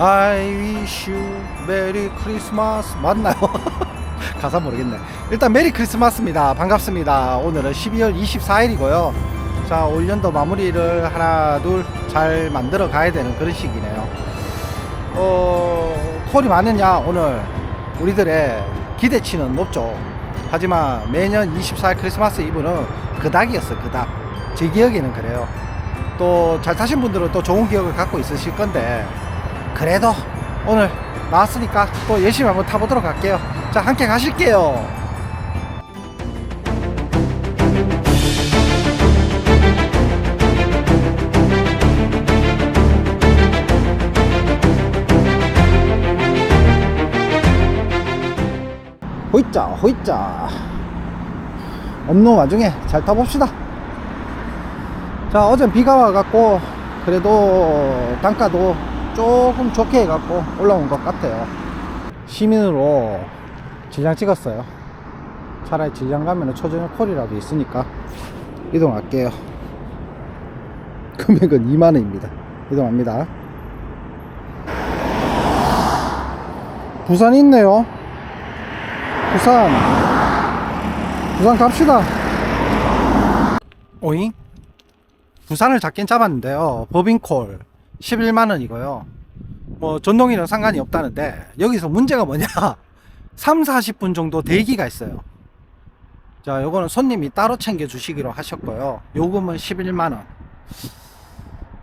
I wish you Merry Christmas 맞나요? 가사 모르겠네. 일단 메리 크리스마스입니다. 반갑습니다. 오늘은 12월 24일이고요. 자, 올 연도 마무리를 하나 둘 잘 만들어 가야 되는 그런 시기네요. 어, 콜이 많으냐 오늘 우리들의 기대치는 높죠. 하지만 매년 24일 크리스마스 이브는 그닥이었어요. 그닥. 제 기억에는 그래요. 또 잘 타신 분들은 또 좋은 기억을 갖고 있으실 건데 그래도 오늘 나왔으니까 또 열심히 한번 타보도록 할게요. 자, 함께 가실게요. 호이자, 호이자. 없는 와중에 잘 타봅시다. 자, 어젠 비가 와갖고, 그래도 단가도 조금 좋게 해갖고 올라온 것 같아요. 시민으로 질량 찍었어요. 차라리 질량 가면 초저녁 콜이라도 있으니까 이동할게요. 금액은 2만원입니다. 이동합니다. 부산 있네요. 부산. 부산 갑시다. 오잉? 부산을 잡긴 잡았는데요. 법인콜 11만원이고요. 뭐 전동이랑 상관이 없다는데 여기서 문제가 뭐냐? 3, 40분 정도 대기가 있어요. 자 요거는 손님이 따로 챙겨 주시기로 하셨고요. 요금은 11만원.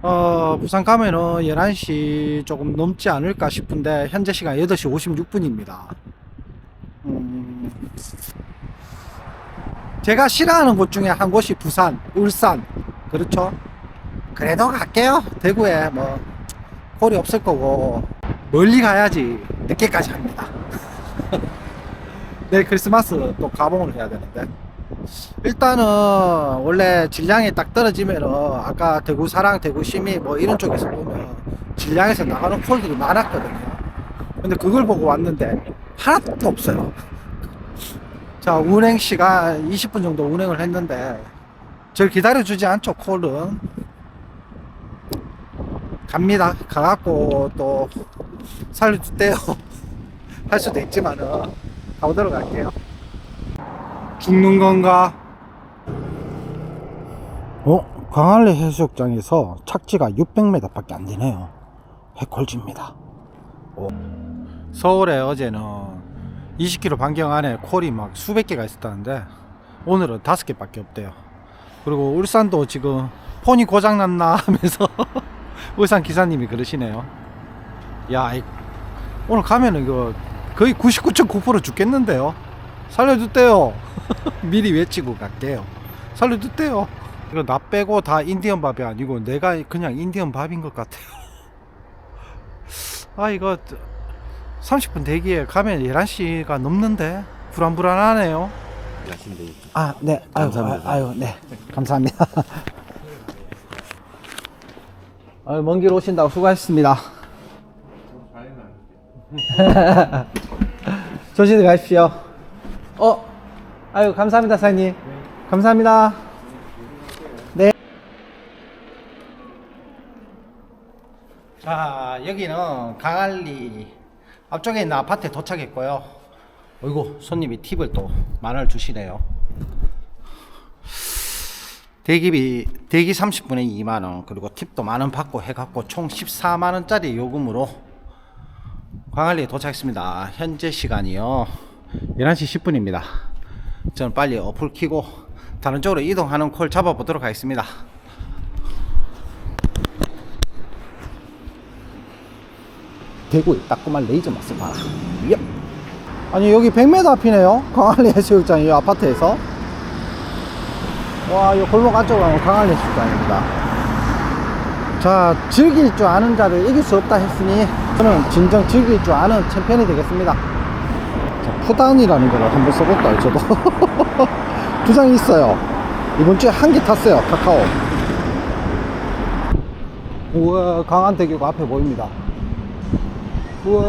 어 부산 가면은 11시 조금 넘지 않을까 싶은데 현재 시간 8시 56분입니다. 음, 제가 싫어하는 곳 중에 한 곳이 부산, 울산. 그렇죠 그래도 갈게요. 대구에 뭐 콜이 없을 거고 멀리 가야지 늦게까지 합니다. 내일 크리스마스 또 가봉을 해야 되는데. 일단은 원래 질량이 딱 떨어지면은 아까 대구 사랑 대구 시미 뭐 이런 쪽에서 보면 질량에서 나가는 콜들이 많았거든요. 근데 그걸 보고 왔는데 하나도 없어요. 자 운행 시간 20분 정도 운행을 했는데 저를 기다려주지 않죠 콜은 갑니다. 가갖고 또 살려주대요. 할 수도 있지만은 가보도록 할게요. 죽는 건가? 어? 광안리 해수욕장에서 착지가 600m밖에 안 되네요. 해콜지입니다. 어. 서울에 어제는 20km 반경 안에 콜이 막 수백 개가 있었다는데 오늘은 다섯 개밖에 없대요. 그리고 울산도 지금 폰이 고장났나 하면서 울산 기사님이 그러시네요. 야, 이- 오늘 가면은 이거 거의 99.9% 죽겠는데요. 살려주대요. 미리 외치고 갈게요. 살려주대요. 이거 나 빼고 다 인디언 밥이 아니고 내가 그냥 인디언 밥인 것 같아요. 아, 이거 30분 대기에 가면 11시가 넘는데 불안불안하네요. 아, 네. 아유, 감사합니다. 아유, 네. 감사합니다. 아유, 먼길 오신다고 수고하셨습니다. 조심히 가십시오. 어, 아유, 감사합니다, 사장님. 감사합니다. 네. 자, 여기는 강알리 앞쪽에 있는 아파트에 도착했고요. 어이구, 손님이 팁을 또 만원 주시네요. 대기비 대기 30분에 2만 원 그리고 팁도 만 원 받고 해갖고 총 14만 원짜리 요금으로 광안리에 도착했습니다. 현재 시간이요 11시 10분입니다. 저는 빨리 어플 키고 다른 쪽으로 이동하는 콜 잡아보도록 하겠습니다. 대구에 따끔한 레이저 맛을 봐라. 예. 아니 여기 100m 앞이네요. 광안리 해수욕장 이 아파트에서. 와, 이 골목 안쪽으로 가면 강한 해수욕장입니다. 자, 즐길 줄 아는 자를 이길 수 없다 했으니 저는 진정 즐길 줄 아는 챔피언이 되겠습니다. 자, 푸단이라는 걸 한번 써볼까요, 저도? 두 장 있어요. 이번 주에 한 개 탔어요, 카카오. 우와, 강한 대교가 앞에 보입니다. 우와,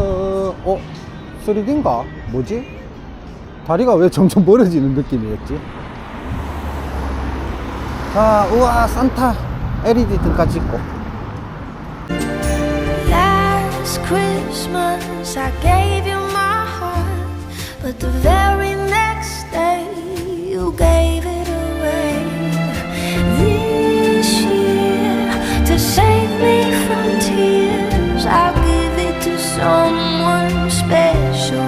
어? 3D인가? 뭐지? 다리가 왜 점점 멀어지는 느낌이었지? 자, 우와, 산타 LED 등까지 있고. Last Christmas, I gave you my heart, but the very next day you gave it away. This year, to save me from tears, I'll give it to someone special.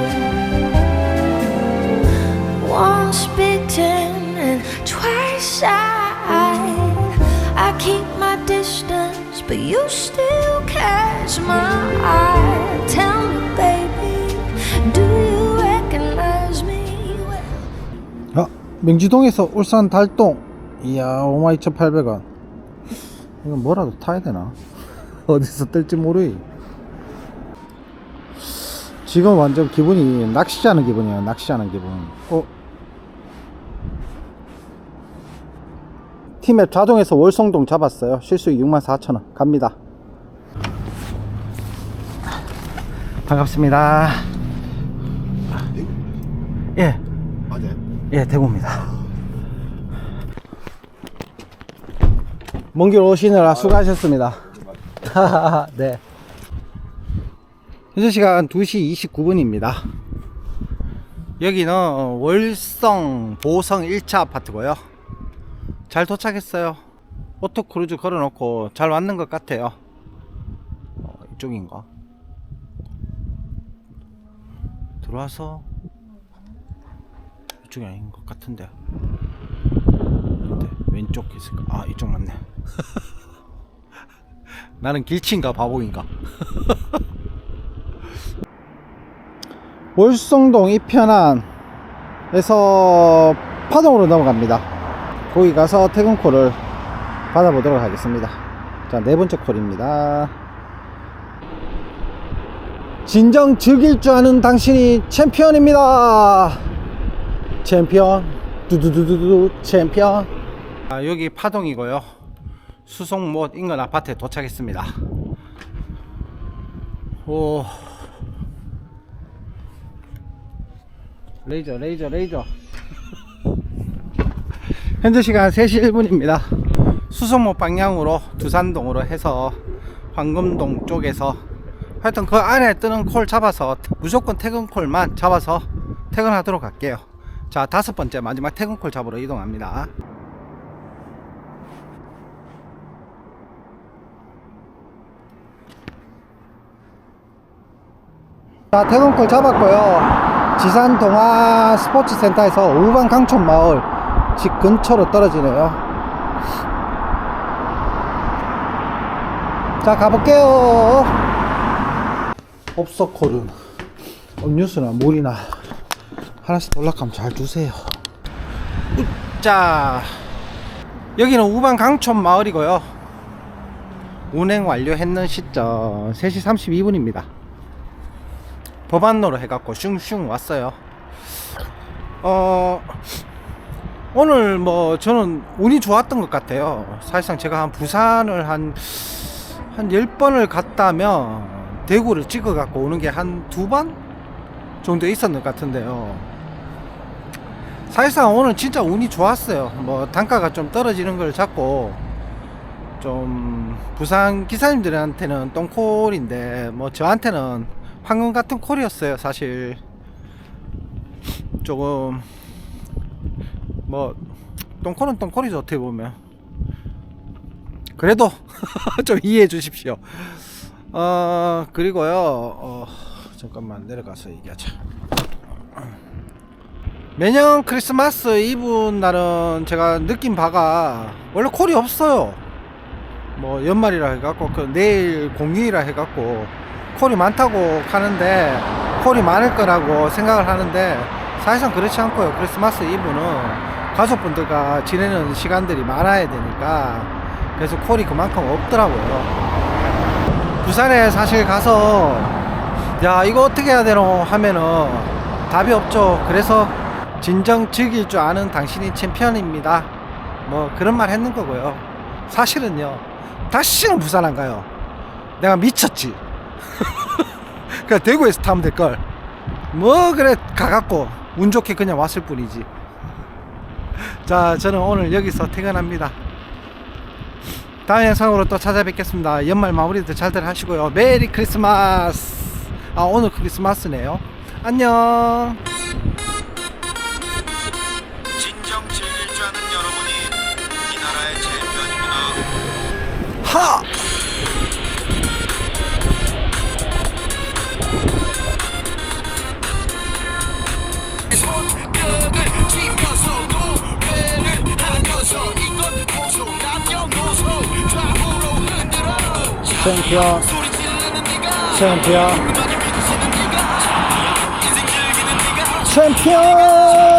Once bitten and twice I, I keep my distance, but you still catch my eye. Tell me, baby, do you recognize me? 아, 명지동에서 울산 달동. 이야, 52,800원. 이건 뭐라도 타야 되나? 어디서 뜰지 모르이. 지금 완전 기분이 낚시하는 기분이에요. 낚시하는 기분. 어? 팀앱 자동에서 월성동 잡았어요. 실수 64,000원. 갑니다. 반갑습니다. 예. 맞아요. 예, 대구입니다. 먼 길 오시느라 수고하셨습니다. 네. 현재 시간 2시 29분입니다. 여기는 월성 보성 1차 아파트고요. 잘 도착했어요. 오토크루즈 걸어놓고 잘 왔는 것 같아요. 어, 이쪽인가? 들어와서 이쪽이 아닌 것 같은데. 왼쪽 있을까? 아 이쪽 맞네. 나는 길치인가 바보인가? 월성동 이편안에서 파동으로 넘어갑니다. 거기 가서 퇴근콜을 받아보도록 하겠습니다. 자, 네 번째 콜입니다. 진정 즐길 줄 아는 당신이 챔피언입니다. 챔피언 두두두두두 챔피언 아, 여기 파동이고요 수송못 인근 아파트에 도착했습니다 오 레이저 레이저 레이저 현재 시간 3시 1분입니다. 수송못 방향으로 두산동으로 해서 황금동 쪽에서 하여튼 그 안에 뜨는 콜 잡아서 무조건 퇴근 콜만 잡아서 퇴근하도록 할게요. 자 다섯 번째 마지막 퇴근 콜 잡으러 이동합니다. 자 퇴근 콜 잡았고요. 지산 동화 스포츠 센터에서 우반 강촌 마을 집 근처로 떨어지네요. 자 가볼게요. 업소콜은 음료수나 물이나 하나씩 연락하면 잘 주세요. 자 여기는 우방 강촌 마을이고요. 운행 완료했는 시점 3시 32분입니다. 법안로로 해갖고 슝슝 왔어요. 어 오늘 뭐 저는 운이 좋았던 것 같아요 사실상 제가 한 부산을 한 한 10번을 갔다면 대구를 찍어 갖고 오는 게 한 두 번 정도 있었는 것 같은데요. 사실상 오늘 진짜 운이 좋았어요. 뭐 단가가 좀 떨어지는 걸 잡고 좀 부산 기사님들한테는 똥콜인데 뭐 저한테는 황금 같은 콜이었어요. 사실 조금 뭐 똥콜은 똥콜이죠 어떻게 보면 그래도 좀 이해해 주십시오. 어 그리고요. 어, 잠깐만 내려가서 얘기하자. 매년 크리스마스 이브 날은 제가 느낀 바가 원래 콜이 없어요. 뭐 연말이라 해갖고 그 내일 공휴일이라 해갖고 콜이 많다고 하는데 콜이 많을 거라고 생각을 하는데 사실상 그렇지 않고요. 크리스마스 이브는 가족분들과 지내는 시간들이 많아야 되니까 그래서 콜이 그만큼 없더라고요. 부산에 사실 가서 야 이거 어떻게 해야 되노 하면은 답이 없죠. 그래서 진정 즐길 줄 아는 당신이 챔피언입니다. 뭐 그런 말 했는 거고요. 사실은요. 다시는 부산 안 가요. 내가 미쳤지. 그냥 대구에서 타면 될 걸. 뭐 그래 가갖고 운 좋게 그냥 왔을 뿐이지. 자 저는 오늘 여기서 퇴근합니다. 다음 영상으로 또 찾아뵙겠습니다. 연말 마무리도 잘들 하시고요. 메리 크리스마스. 아 오늘 크리스마스네요. 안녕. 챔피언 챔피언. 챔피언